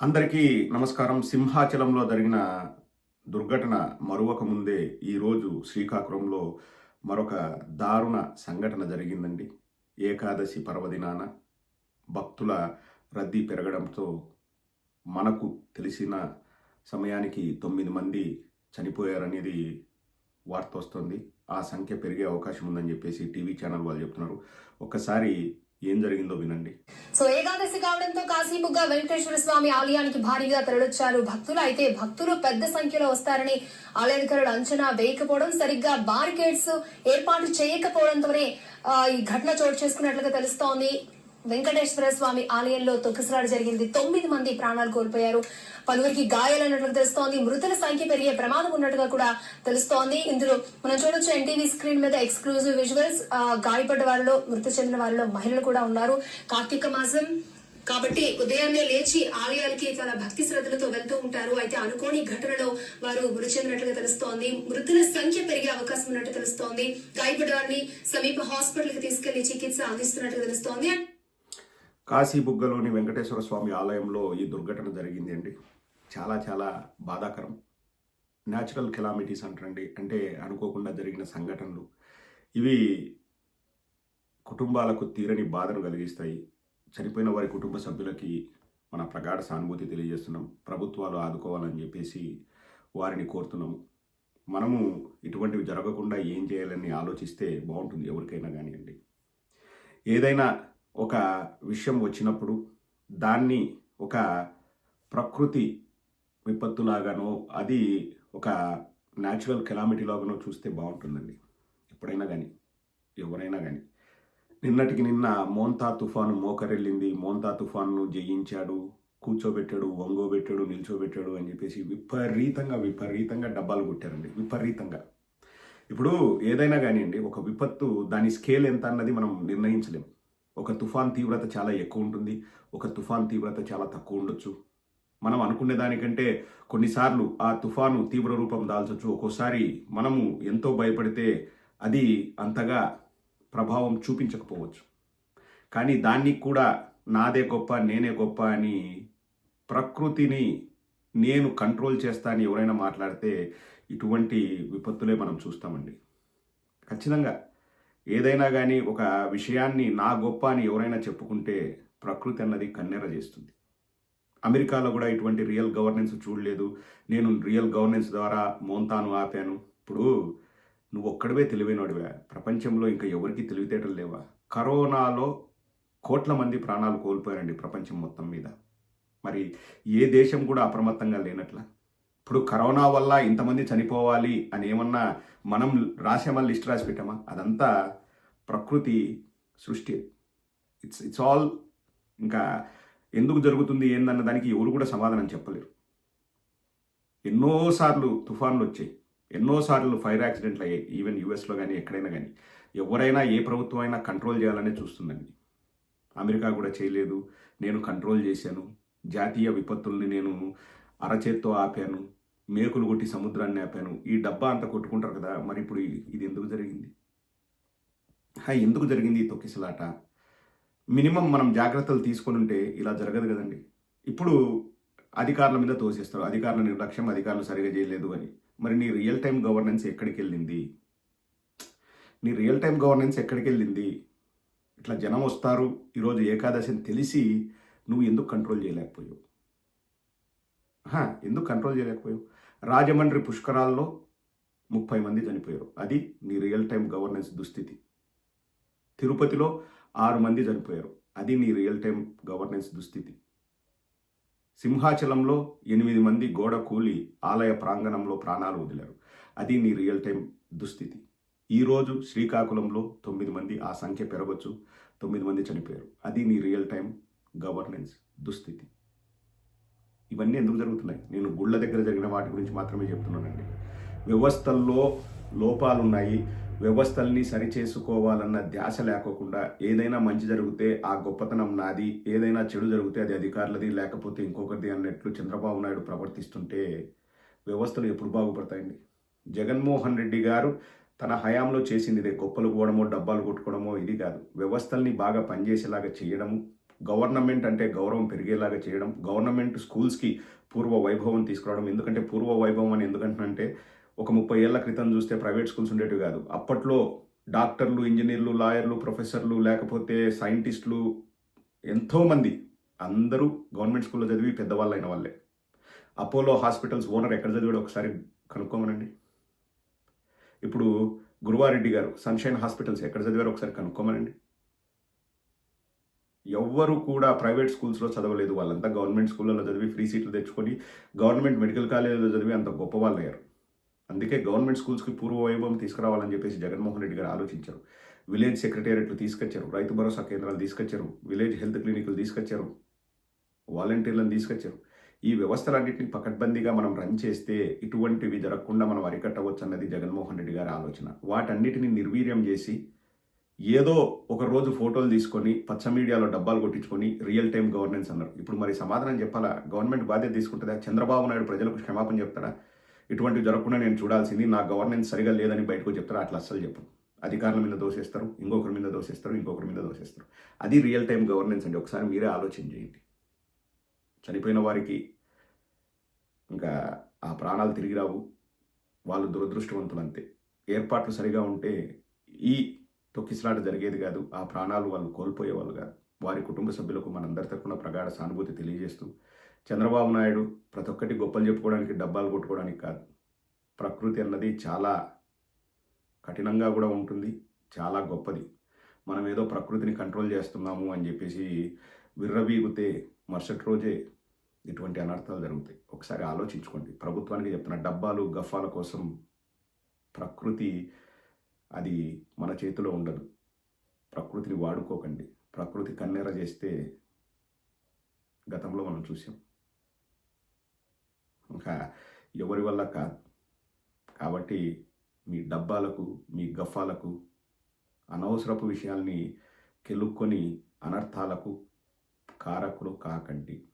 అందరికీ నమస్కారం. సింహాచలంలో జరిగిన దుర్ఘటన మరువక ముందే ఈరోజు శ్రీకాకుళంలో మరొక దారుణ సంఘటన జరిగిందండి. ఏకాదశి పర్వదినాన భక్తుల రద్దీ పెరగడంతో మనకు తెలిసిన సమయానికి తొమ్మిది మంది చనిపోయారనేది వార్త వస్తుంది. ఆ సంఖ్య పెరిగే అవకాశం ఉందని చెప్పేసి టీవీ ఛానల్ వాళ్ళు చెప్తున్నారు. ఒక్కసారి ఏం జరిగిందో వినండి. సో ఏకాదశి కావడంతో కాశీముగ్గా వెంకటేశ్వర స్వామి ఆలయానికి భారీగా తరలిచ్చారు భక్తులు. అయితే భక్తులు పెద్ద సంఖ్యలో వస్తారని ఆలయాధికారులు అంచనా వేయకపోవడం సరిగ్గా బారికేడ్స్ ఏర్పాటు చేయకపోవడంతోనే ఈ ఘటన చోటు చేసుకున్నట్లుగా తెలుస్తోంది. వెంకటేశ్వర స్వామి ఆలయంలో తొక్కిసలాట జరిగింది. తొమ్మిది మంది ప్రాణాలు కోల్పోయారు. పలువురికి గాయాలన్నట్లు తెలుస్తోంది. మృతుల సంఖ్య పెరిగే ప్రమాదం ఉన్నట్టుగా కూడా తెలుస్తోంది. ఇందులో మనం చూడొచ్చు ఎన్టీవీ స్క్రీన్ మీద ఎక్స్క్లూజివ్ విజువల్స్ గాయపడ్డ వారిలో మృతి చెందిన వారిలో మహిళలు కూడా ఉన్నారు. కార్తీక మాసం కాబట్టి ఉదయాన్నే లేచి ఆలయాలకి చాలా భక్తి శ్రద్ధలతో వెళ్తూ ఉంటారు. అయితే అనుకోని ఘటనలో వారు మృతి చెందినట్లుగా తెలుస్తోంది. మృతుల సంఖ్య పెరిగే అవకాశం ఉన్నట్టు తెలుస్తోంది. గాయపడ్డ వారిని సమీప హాస్పిటల్కి తీసుకెళ్ళి చికిత్స అందిస్తున్నట్టు తెలుస్తోంది. కాశీబుగ్గలోని వెంకటేశ్వర స్వామి ఆలయంలో ఈ దుర్ఘటన జరిగింది అండి. చాలా చాలా బాధాకరం. న్యాచురల్ కెలామిటీస్ అంటారండి. అంటే అనుకోకుండా జరిగిన సంఘటనలు. ఇవి కుటుంబాలకు తీరని బాధను కలిగిస్తాయి. చనిపోయిన వారి కుటుంబ సభ్యులకి మన ప్రగాఢ సానుభూతి తెలియజేస్తున్నాం. ప్రభుత్వాలు ఆదుకోవాలని చెప్పేసి వారిని కోరుతున్నాము. మనము ఇటువంటివి జరగకుండా ఏం చేయాలని ఆలోచిస్తే బాగుంటుంది ఎవరికైనా కానివ్వండి. ఏదైనా ఒక విషయం వచ్చినప్పుడు దాన్ని ఒక ప్రకృతి విపత్తులాగానో అది ఒక న్యాచురల్ కెలామిటీలాగానో చూస్తే బాగుంటుందండి. ఎప్పుడైనా కానీ ఎవరైనా కానీ నిన్నటికి నిన్న మోంతా తుఫాను మోకరెళ్ళింది మోంతా తుఫాను జయించాడు కూర్చోబెట్టాడు వంగోబెట్టాడు నిల్చోబెట్టాడు అని చెప్పేసి విపరీతంగా విపరీతంగా డబ్బాలు కొట్టారండి. విపరీతంగా. ఇప్పుడు ఏదైనా కానివ్వండి ఒక విపత్తు దాని స్కేల్ ఎంత అన్నది మనం నిర్ణయించలేము ఒక తుఫాన్ తీవ్రత చాలా ఎక్కువ ఉంటుంది ఒక తుఫాన్ తీవ్రత చాలా తక్కువ ఉండొచ్చు. మనం అనుకునే దానికంటే కొన్నిసార్లు ఆ తుఫాను తీవ్ర రూపం దాల్చొచ్చు. ఒక్కోసారి మనము ఎంతో భయపడితే అది అంతగా ప్రభావం చూపించకపోవచ్చు. కానీ దాన్ని కూడా నాదే గొప్ప నేనే గొప్ప అని ప్రకృతిని నేను కంట్రోల్ చేస్తా అని ఎవరైనా మాట్లాడితే ఇటువంటి విపత్తులే మనం చూస్తామండి. ఖచ్చితంగా ఏదైనా కానీ ఒక విషయాన్ని నా గొప్ప అని ఎవరైనా చెప్పుకుంటే ప్రకృతి అన్నది కన్నెర చేస్తుంది. అమెరికాలో కూడా ఇటువంటి రియల్ గవర్నెన్స్ చూడలేదు. నేను రియల్ గవర్నెన్స్ ద్వారా మోంతాను ఆపాను. ఇప్పుడు నువ్వు ఒక్కడివే తెలివైనడివా. ప్రపంచంలో ఇంకా ఎవరికి తెలివితేటలు లేవా? కరోనాలో కోట్ల మంది ప్రాణాలు కోల్పోయారండి ప్రపంచం మొత్తం మీద. మరి ఏ దేశం కూడా అప్రమత్తంగా లేనట్లా? ఇప్పుడు కరోనా వల్ల ఇంతమంది చనిపోవాలి అని ఏమన్నా మనం రాసామా లిస్ట్ రాసి పెట్టామా? అదంతా ప్రకృతి సృష్టి. ఇట్స్ ఇట్స్ ఆల్ ఇంకా ఎందుకు జరుగుతుంది ఏందన్న దానికి ఎవరు కూడా సమాధానం చెప్పలేరు. ఎన్నోసార్లు తుఫాన్లు వచ్చాయి. ఎన్నోసార్లు ఫైర్ యాక్సిడెంట్లు అయ్యాయి. ఈవెన్ యూఎస్లో కానీ ఎక్కడైనా కానీ ఎవరైనా ఏ ప్రభుత్వం అయినా కంట్రోల్ చేయాలనే చూస్తుందండి. అమెరికా కూడా చేయలేదు. నేను కంట్రోల్ చేశాను. జాతీయ విపత్తుల్ని నేను అరచేత్తో ఆపాను. మేకులు కొట్టి సముద్రాన్ని ఆపాను. ఈ డబ్బా అంతా కొట్టుకుంటారు కదా మరి ఇప్పుడు ఇది ఎందుకు జరిగింది? హా, ఎందుకు జరిగింది ఈ తొక్కిసలాట? మినిమం మనం జాగ్రత్తలు తీసుకొని ఉంటే ఇలా జరగదు కదండి. ఇప్పుడు అధికారుల మీద తోసేస్తారు. అధికారుల నిర్లక్ష్యం అధికారులు సరిగా చేయలేదు అని. మరి నీ రియల్ టైం గవర్నెన్స్ ఎక్కడికి వెళ్ళింది? నీ రియల్ టైం గవర్నెన్స్ ఎక్కడికి వెళ్ళింది? ఇట్లా జనం వస్తారు ఈరోజు ఏకాదశి అని తెలిసి నువ్వు ఎందుకు కంట్రోల్ చేయలేకపోయావు? ఎందుకు కంట్రోల్ చేయలేకపోయావు? రాజమండ్రి పుష్కరాల్లో ముప్పై మంది చనిపోయారు. అది నీ రియల్ టైం గవర్నెన్స్ దుస్థితి. తిరుపతిలో ఆరు మంది చనిపోయారు. అది నీ రియల్ టైం గవర్నెన్స్ దుస్థితి. సింహాచలంలో ఎనిమిది మంది గోడ కూలి ఆలయ ప్రాంగణంలో ప్రాణాలు వదిలారు. అది నీ రియల్ టైం దుస్థితి. ఈరోజు శ్రీకాకుళంలో తొమ్మిది మంది ఆ సంఖ్య పెరగచ్చు. తొమ్మిది మంది చనిపోయారు. అది నీ రియల్ టైం గవర్నెన్స్ దుస్థితి. ఇవన్నీ ఎందుకు జరుగుతున్నాయి? నేను గుళ్ళ దగ్గర జరిగిన వాటి గురించి మాత్రమే చెప్తున్నానండి. వ్యవస్థల్లో లోపాలు ఉన్నాయి వ్యవస్థల్ని సరిచేసుకోవాలన్న ధ్యాస లేకోకుండా ఏదైనా మంచి జరిగితే ఆ గొప్పతనం నాది ఏదైనా చెడు జరిగితే అది అధికారులది లేకపోతే ఇంకొకరిది అన్నట్లు చంద్రబాబు నాయుడు ప్రవర్తిస్తుంటే వ్యవస్థలు ఎప్పుడు బాగుపడతాయండి? జగన్మోహన్ రెడ్డి గారు తన హయాంలో చేసింది ఇదే గొప్పలు పోవడమో డబ్బాలు కొట్టుకోవడమో ఇది కాదు. వ్యవస్థల్ని బాగా పనిచేసేలాగా చేయడము గవర్నమెంట్ అంటే గౌరవం పెరిగేలాగా చేయడం గవర్నమెంట్ స్కూల్స్కి పూర్వ వైభవం తీసుకురావడం. ఎందుకంటే పూర్వ వైభవం అని ఎందుకంటే ఒక ముప్పై ఏళ్ళ క్రితం చూస్తే ప్రైవేట్ స్కూల్స్ ఉండేటివి కాదు. అప్పట్లో డాక్టర్లు ఇంజనీర్లు లాయర్లు ప్రొఫెసర్లు లేకపోతే సైంటిస్టులు ఎంతోమంది అందరూ గవర్నమెంట్ స్కూల్లో చదివి పెద్దవాళ్ళు అయిన వాళ్ళే. అపోలో హాస్పిటల్స్ ఓనర్ ఎక్కడ చదివాడో ఒకసారి కనుక్కోమనండి. ఇప్పుడు గురువారెడ్డి గారు సన్షైన్ హాస్పిటల్స్ ఎక్కడ చదివారో ఒకసారి కనుక్కోమనండి. ఎవ్వరు కూడా ప్రైవేట్ స్కూల్స్లో చదవలేదు. వాళ్ళంతా గవర్నమెంట్ స్కూళ్ళలో చదివి ఫ్రీ సీట్లు తెచ్చుకొని గవర్నమెంట్ మెడికల్ కాలేజీలో చదివి అంత గొప్ప వాళ్ళు అయ్యారు అందుకే గవర్నమెంట్ స్కూల్స్కి పూర్వ వైభవం తీసుకురావాలని చెప్పేసి జగన్మోహన్ రెడ్డి గారు ఆలోచించారు. విలేజ్ సెక్రటేరియట్లు తీసుకొచ్చారు. రైతు భరోసా కేంద్రాలు తీసుకొచ్చారు. విలేజ్ హెల్త్ క్లినిక్లు తీసుకొచ్చారు. వాలంటీర్లను తీసుకొచ్చారు. ఈ వ్యవస్థలన్నింటినీ పకడ్బందీగా మనం రన్ చేస్తే ఇటువంటివి జరగకుండా మనం అరికట్టవచ్చు అన్నది జగన్మోహన్ రెడ్డి గారి ఆలోచన. వాటన్నిటిని నిర్వీర్యం చేసి ఏదో ఒక రోజు ఫోటోలు తీసుకొని పచ్చ మీడియాలో డబ్బాలు కొట్టించుకొని రియల్ టైం గవర్నెన్స్ అన్నారు. ఇప్పుడు మరి సమాధానం చెప్పాలా? గవర్నమెంట్ బాధ్యత తీసుకుంటుందా? చంద్రబాబు నాయుడు ప్రజలకు క్షమాపణ చెప్తాడా? ఇటువంటివి జరగకుండా నేను చూడాల్సింది నా గవర్నెన్స్ సరిగా లేదని బయటకు చెప్తారా? అట్లా అస్సలు చెప్పు అధికారుల మీద దోషేస్తారు ఇంకొకరి మీద దోషేస్తారు ఇంకొకరి మీద దోషేస్తారు. అది రియల్ టైం గవర్నెన్స్ అండి. ఒకసారి మీరే ఆలోచన చేయండి. చనిపోయిన వారికి ఇంకా ఆ ప్రాణాలు తిరిగి రావు. వాళ్ళు దురదృష్టవంతులు అంతే ఏర్పాట్లు సరిగా ఉంటే ఈ తొక్కిసలాట జరిగేది కాదు. ఆ ప్రాణాలు వాళ్ళు కోల్పోయేవాళ్ళు కాదు. వారి కుటుంబ సభ్యులకు మనందరి తరఫున ప్రగాఢ సానుభూతి తెలియజేస్తూ చంద్రబాబు నాయుడు ప్రతి ఒక్కటి గొప్పలు చెప్పుకోవడానికి డబ్బాలు కొట్టుకోవడానికి కాదు. ప్రకృతి అన్నది చాలా కఠినంగా కూడా ఉంటుంది. చాలా గొప్పది. మనం ఏదో ప్రకృతిని కంట్రోల్ చేస్తున్నాము అని చెప్పేసి విర్రవీగితే మరుసటి రోజే ఇటువంటి అనర్థాలు జరుగుతాయి. ఒకసారి ఆలోచించుకోండి. ప్రభుత్వానికి చెప్తున్న డబ్బాలు గఫాల కోసం ప్రకృతి అది మన చేతిలో ఉండదు. ప్రకృతిని వాడుకోకండి. ప్రకృతి కన్నెర చేస్తే గతంలో మనం చూసాం ఇంకా ఎవరి వల్ల కాదు. కాబట్టి మీ డబ్బాలకు మీ గఫాలకు అనవసరపు విషయాల్ని కెలుక్కొని అనర్థాలకు కారకులు కాకండి.